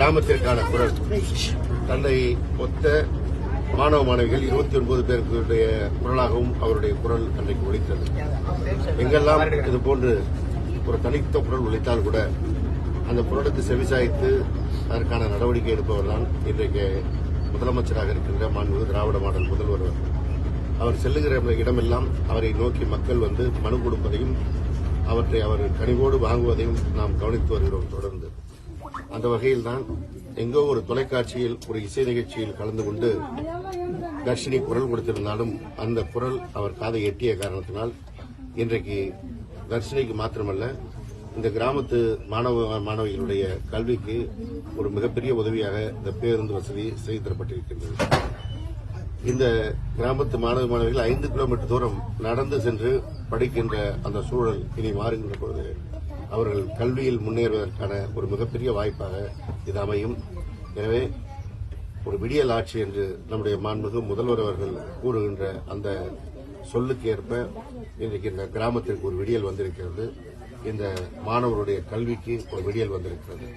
கிராமத்திற்கான குரல். தன்னை ஒத்த மாணவ மாணவிகள் இருபத்தி ஒன்பது பேருடைய குரலாகவும் அவருடைய குரல் அன்றைக்கு ஒழித்தது எங்கெல்லாம் இது போன்று ஒரு தனித்த குரல் ஒழித்தால் கூட அந்த குரலுக்கு செவிசாய்த்து அதற்கான நடவடிக்கை எடுப்பவர்தான் இன்றைக்கு முதலமைச்சராக இருக்கின்ற மாண்பு திராவிட மாடல் முதல்வர் அவர் செல்லுகிற இடமெல்லாம் அவரை நோக்கி மக்கள் வந்து மனு கொடுப்பதையும் அவற்றை அவர் கனிவோடு வாங்குவதையும் நாம் கவனித்து வருகிறோம் தொடர்ந்து. அந்த வகையில்தான் எங்கோ ஒரு தொலைக்காட்சியில் ஒரு இசை நிகழ்ச்சியில் கலந்து கொண்டு தர்ஷினி குரல் கொடுத்திருந்தாலும் அந்த குரல் அவர் காதை எட்டிய காரணத்தினால் இன்றைக்கு தர்ஷினிக்கு மாத்திரமல்ல இந்த கிராமத்து மாணவ மாணவிகளுடைய கல்விக்கு ஒரு மிகப்பெரிய உதவியாக இந்த பேருந்து வசதி செய்து தரப்பட்டிருக்கின்றது இந்த கிராமத்து மாணவ மாணவிகள் ஐந்து கிலோமீட்டர் தூரம் நடந்து சென்று படிக்கின்ற அந்த சூழல் இனி மாறுகின்ற பொழுது அவர்கள் கல்வியில் முன்னேறுவதற்கான ஒரு மிகப்பெரிய வாய்ப்பாக இது அமையும். எனவே ஒரு விடியல் ஆட்சி என்று நம்முடைய மாண்புமிகு முதல்வர் அவர்கள் கூறுகின்ற அந்த சொல்லுக்கு ஏற்ப இன்றைக்கு இந்த கிராமத்திற்கு ஒரு விடியல் வந்திருக்கிறது. இந்த மாணவருடைய கல்விக்கு ஒரு விடியல் வந்திருக்கிறது.